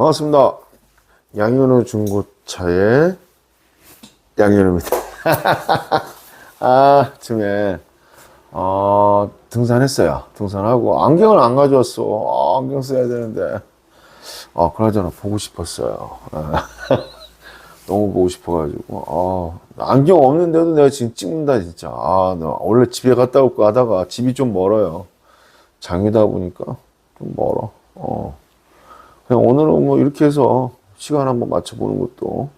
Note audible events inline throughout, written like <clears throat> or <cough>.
반갑습니다. 양현우 중고차의 양현우입니다. <laughs> 아, 아침에, 어, 등산했어요. 등산하고, 안경을 안 가져왔어. 아, 안경 써야 되는데. 아, 그나저나 보고 싶었어요. 아, <laughs> 너무 보고 싶어가지고. 아, 안경 없는데도 내가 지금 찍는다, 진짜. 아, 나 원래 집에 갔다 올까 하다가 집이 좀 멀어요. 장이다 보니까 좀 멀어. 어. 오늘은 뭐 이렇게 해서 시간 한번 맞춰보는 것도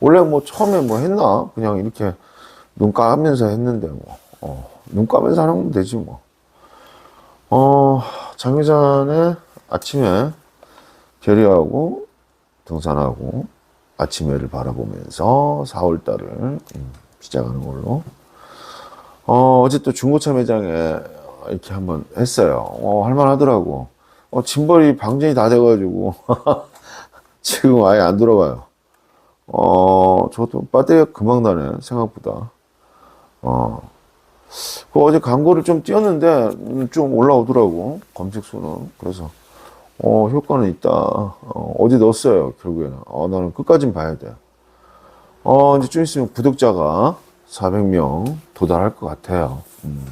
원래 뭐 처음에 뭐 했나 그냥 이렇게 눈 감으면서 했는데 뭐 어, 눈 감으면서 하는 되지 뭐. 어, 장유산에 아침에 결의하고 등산하고 아침 해를 바라보면서 4월달을 음, 시작하는 걸로. 어, 어제 또 중고차 매장에 이렇게 한번 했어요. 어, 할만하더라고. 어, 짐벌이 방전이 다 돼가지고, <laughs> 지금 아예 안 돌아가요. 어, 저도 배터리가 금방 나네, 생각보다. 어, 그 어제 광고를 좀 띄웠는데, 음, 좀 올라오더라고, 검색수는. 그래서, 어, 효과는 있다. 어, 어디 넣었어요, 결국에는. 어, 나는 끝까진 봐야 돼. 어, 이제 좀 있으면 구독자가 400명 도달할 것 같아요. 음.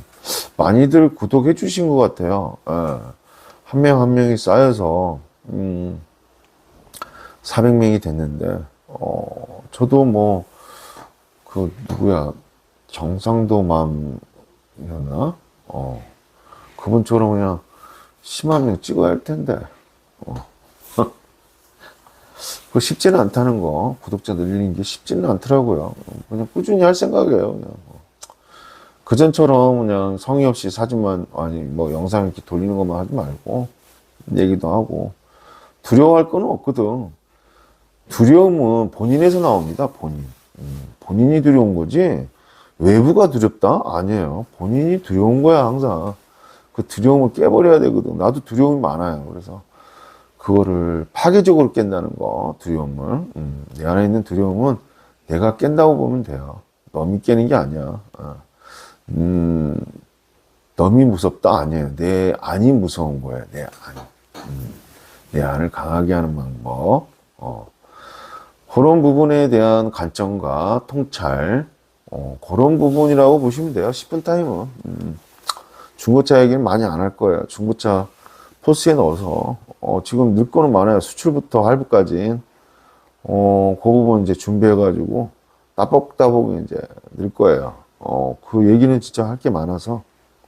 많이들 구독해 주신 것 같아요. 예. 한명한 명이 쌓여서, 음, 400명이 됐는데, 어, 저도 뭐, 그, 누구야, 정상도 맘이었나? 어, 그분처럼 그냥 10만 명 찍어야 할 텐데, 어. <laughs> 그 쉽지는 않다는 거, 구독자 늘리는 게 쉽지는 않더라고요. 그냥 꾸준히 할 생각이에요, 그냥. 그전처럼 그냥 성의 없이 사진만, 아니, 뭐 영상 이렇게 돌리는 것만 하지 말고, 얘기도 하고, 두려워할 건 없거든. 두려움은 본인에서 나옵니다, 본인. 음, 본인이 두려운 거지, 외부가 두렵다? 아니에요. 본인이 두려운 거야, 항상. 그 두려움을 깨버려야 되거든. 나도 두려움이 많아요. 그래서, 그거를 파괴적으로 깬다는 거, 두려움을. 음, 내 안에 있는 두려움은 내가 깬다고 보면 돼요. 남이 깨는 게 아니야. 어. 음, 너이 무섭다? 아니에요. 내 안이 무서운 거예요. 내 안. 음, 내 안을 강하게 하는 방법. 어. 그런 부분에 대한 관점과 통찰. 어, 그런 부분이라고 보시면 돼요. 10분 타임은. 음, 중고차 얘기는 많이 안 할 거예요. 중고차 포스에 넣어서. 어, 지금 넣을 거는 많아요. 수출부터 할부까지. 어, 그 부분 이제 준비해가지고 따복따복 이제 넣을 거예요. 어, 그 얘기는 진짜 할 게 많아서,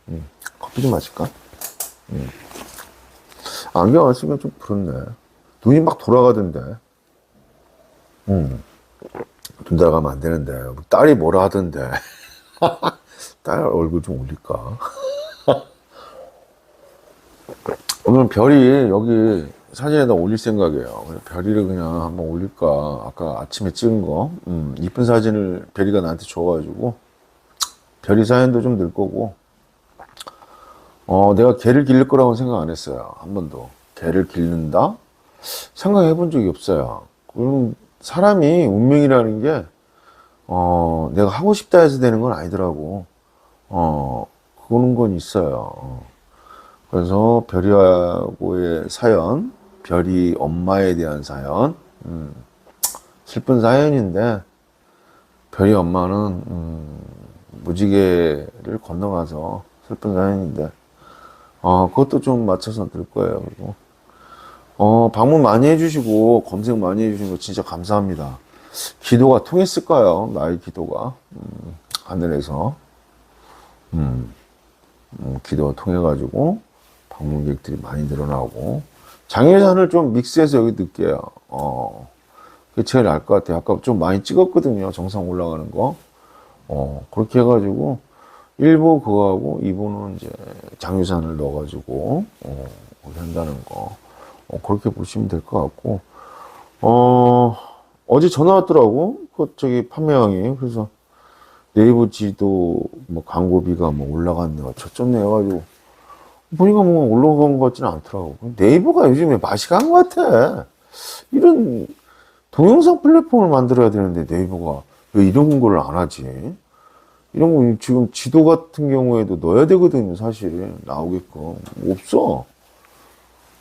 음, 커피 좀 마실까? 음. 안경 안 쓰면 좀 그렇네. 눈이 막 돌아가던데. 음. 눈 돌아가면 안 되는데. 우리 딸이 뭐라 하던데. <laughs> 딸 얼굴 좀 올릴까? <laughs> 오늘은 별이 여기 사진에다 올릴 생각이에요. 별이를 그냥 한번 올릴까. 아까 아침에 찍은 거. 음, 이쁜 사진을 별이가 나한테 줘가지고. 별이 사연도 좀 늘 거고, 어, 내가 개를 기를 거라고 생각 안 했어요. 한 번도. 개를 기른다? 생각해 본 적이 없어요. 그럼 사람이 운명이라는 게, 어, 내가 하고 싶다 해서 되는 건 아니더라고. 어, 그런 건 있어요. 어. 그래서 별이하고의 사연, 별이 엄마에 대한 사연, 음, 슬픈 사연인데, 별이 엄마는, 음, 무지개를 건너가서 슬픈 사연인데, 어, 그것도 좀 맞춰서 들 거예요. 그리고, 어, 방문 많이 해주시고, 검색 많이 해주신 거 진짜 감사합니다. 기도가 통했을까요? 나의 기도가. 음, 하늘에서. 음, 음, 기도가 통해가지고, 방문객들이 많이 늘어나고, 장애산을 좀 믹스해서 여기 넣을게요. 어, 그게 제일 나을 것 같아요. 아까 좀 많이 찍었거든요. 정상 올라가는 거. 어, 그렇게 해가지고, 1부 그거하고 2부는 이제 장유산을 넣어가지고, 어, 한다는 거. 어, 그렇게 보시면 될 것 같고, 어, 어제 전화 왔더라고. 그, 저기, 판매왕이. 그래서 네이버 지도 뭐 광고비가 뭐 올라갔네. 어쩌네 해가지고, 보니까 뭐 올라간 것 같지는 않더라고. 네이버가 요즘에 맛이 간 것 같아. 이런 동영상 플랫폼을 만들어야 되는데 네이버가 왜 이런 걸안 하지? 이런 거 지금 지도 같은 경우에도 넣어야 되거든요, 사실. 나오게끔. 없어.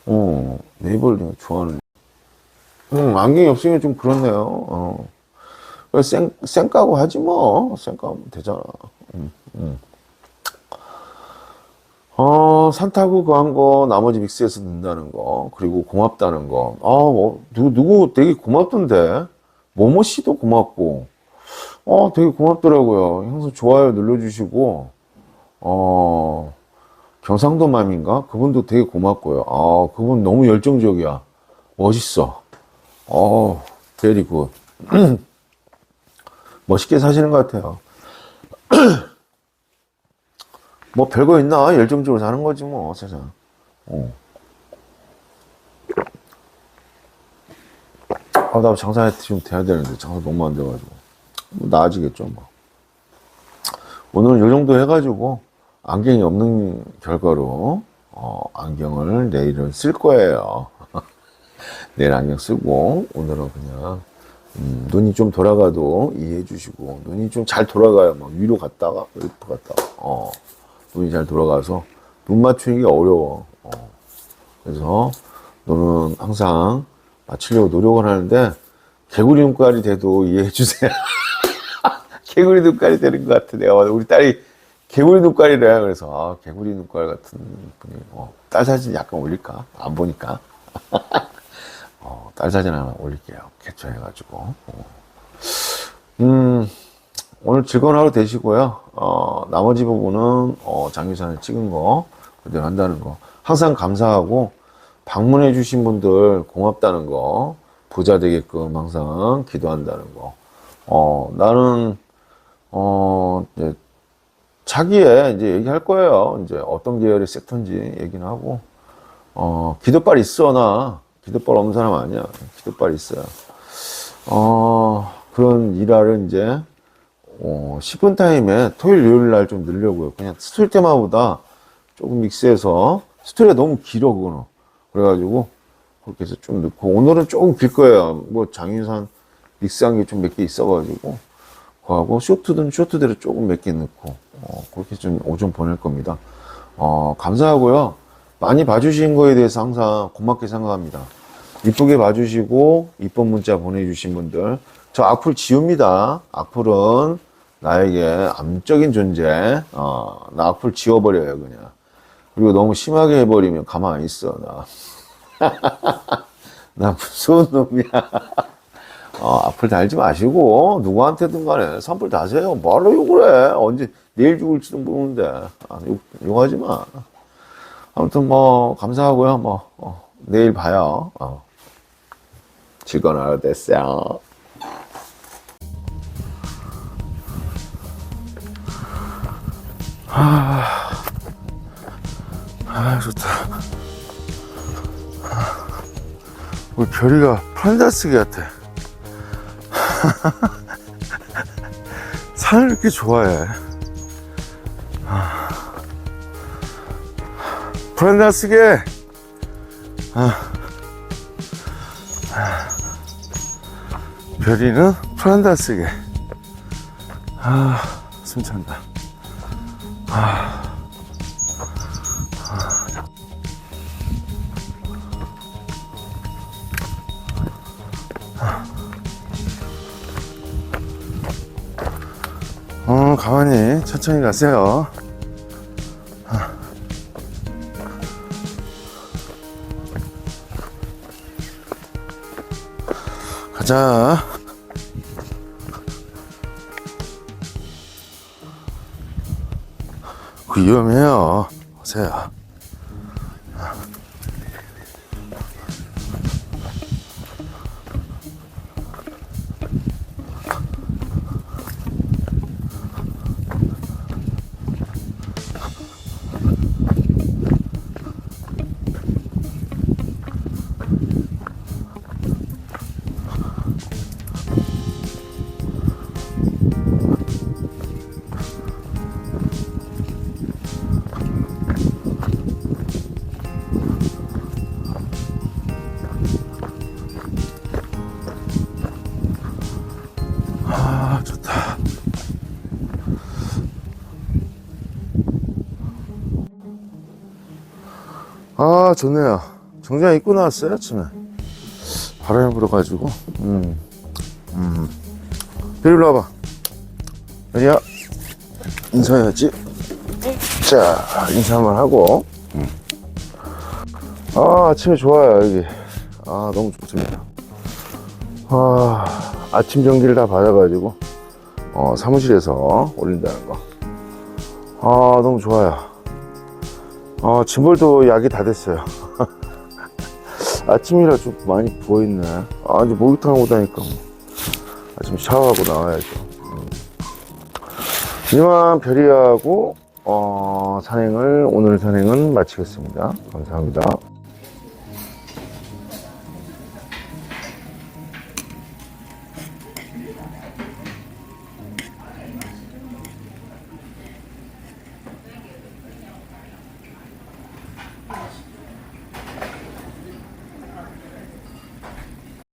어, 네이버를 내가 좋아하는. 음, 안경이 없으면 좀 그렇네요. 어. 그래, 쌩, 쌩까고 하지 뭐. 쌩까면 되잖아. 음, 음. 어, 산타구 그한 거, 나머지 믹스해서 넣는다는 거, 그리고 고맙다는 거. 아, 뭐, 누구, 누구 되게 고맙던데? 모모 씨도 고맙고, 어, 되게 고맙더라고요. 항상 좋아요 눌러주시고, 어, 경상도 맘인가? 그분도 되게 고맙고요. 아, 그분 너무 열정적이야. 멋있어. 어, 베리 굿. <clears throat> 멋있게 사시는 것 같아요. <clears throat> 뭐 별거 있나? 열정적으로 사는 거지 뭐 세상. 어. 아, 나 장사에 지금 돼야 되는데 장사 너무 안 돼가지고 뭐 나아지겠죠 뭐. 오늘은 이 정도 해가지고 안경이 없는 결과로 어, 안경을 내일은 쓸 거예요. <laughs> 내일 안경 쓰고 오늘은 그냥 음, 눈이 좀 돌아가도 이해해 주시고 눈이 좀 잘 돌아가요. 막 위로 갔다가 옆으로 갔다가 어, 눈이 잘 돌아가서 눈 맞추는 게 어려워. 어. 그래서 눈은 항상 맞추려고 노력을 하는데 개구리 눈깔이 돼도 이해해 주세요. <laughs> 개구리 눈깔이 되는 것 같아. 내가 우리 딸이 개구리 눈깔이래. 그래서 아, 개구리 눈깔 같은 분이 어, 딸 사진 약간 올릴까? 안 보니까. <laughs> 어, 딸 사진 하나 올릴게요. 캡처해가지고. 어. 음, 오늘 즐거운 하루 되시고요. 어, 나머지 부분은, 어, 장유산을 찍은 거, 그대로 한다는 거. 항상 감사하고, 방문해 주신 분들 고맙다는 거, 부자 되게끔 항상 기도한다는 거. 어, 나는, 어, 이제, 차기에 이제 얘기할 거예요. 이제 어떤 계열의 섹터인지 얘기는 하고, 어, 기도빨 있어, 나. 기도빨 없는 사람 아니야. 기도빨 있어요. 어, 그런 일화를 이제, 어, 10분 타임에 토요일, 요일 날 좀 늘려고요. 그냥 스토리 테마보다 조금 믹스해서, 스토리가 너무 길어, 그거는. 그래가지고, 그렇게 해서 좀 넣고, 오늘은 조금 길 거예요. 뭐, 장윤산 믹스한 게 좀 몇 개 있어가지고, 그 거하고, 쇼트든 쇼트대로 조금 몇 개 넣고, 어, 그렇게 좀 오전 보낼 겁니다. 어, 감사하고요. 많이 봐주신 거에 대해서 항상 고맙게 생각합니다. 이쁘게 봐주시고, 이쁜 문자 보내주신 분들, 저 악플 지웁니다. 악플은 나에게 암적인 존재, 어, 나 악플 지워버려요, 그냥. 그리고 너무 심하게 해버리면 가만 안 있어, 나. <laughs> 나 무서운 놈이야. <laughs> 어, 악플 달지 마시고, 누구한테든 간에 선불 다세요. 뭐하러 욕을 해? 언제, 내일 죽을지도 모르는데. 아, 욕, 욕하지 마. 아무튼 뭐, 감사하고요. 뭐, 어, 내일 봐요. 어. 하루 됐어요. 아, 좋다. 우리 별이가 판다스기 같아. <laughs> 산을 이렇게 좋아해. 프란다스게. 아. 별이는 프란다스게. 아, 숨 찬다. 어, 가만히 천천히 가세요. 가자. 그 위험해요. 세야. 아, 좋네요. 정장 입고 나왔어요, 아침에. 바람이 불어가지고. 음, 음. 일로 와봐. 별이야. 인사해야지. 자 인사 한번 하고. 음. 아 아침에 좋아요 여기. 아 너무 좋습니다. 아 아침 전기를 다 받아가지고 어, 사무실에서 올린다는 거. 아 너무 좋아요 어, 짐벌도 약이 다 됐어요. <laughs> 아침이라 좀 많이 부어있네. 아 이제 목욕탕 하고 다니까 뭐. 아침 샤워하고 나와야죠. 음. 이만 별이하고 어, 산행을 오늘 산행은 마치겠습니다. 감사합니다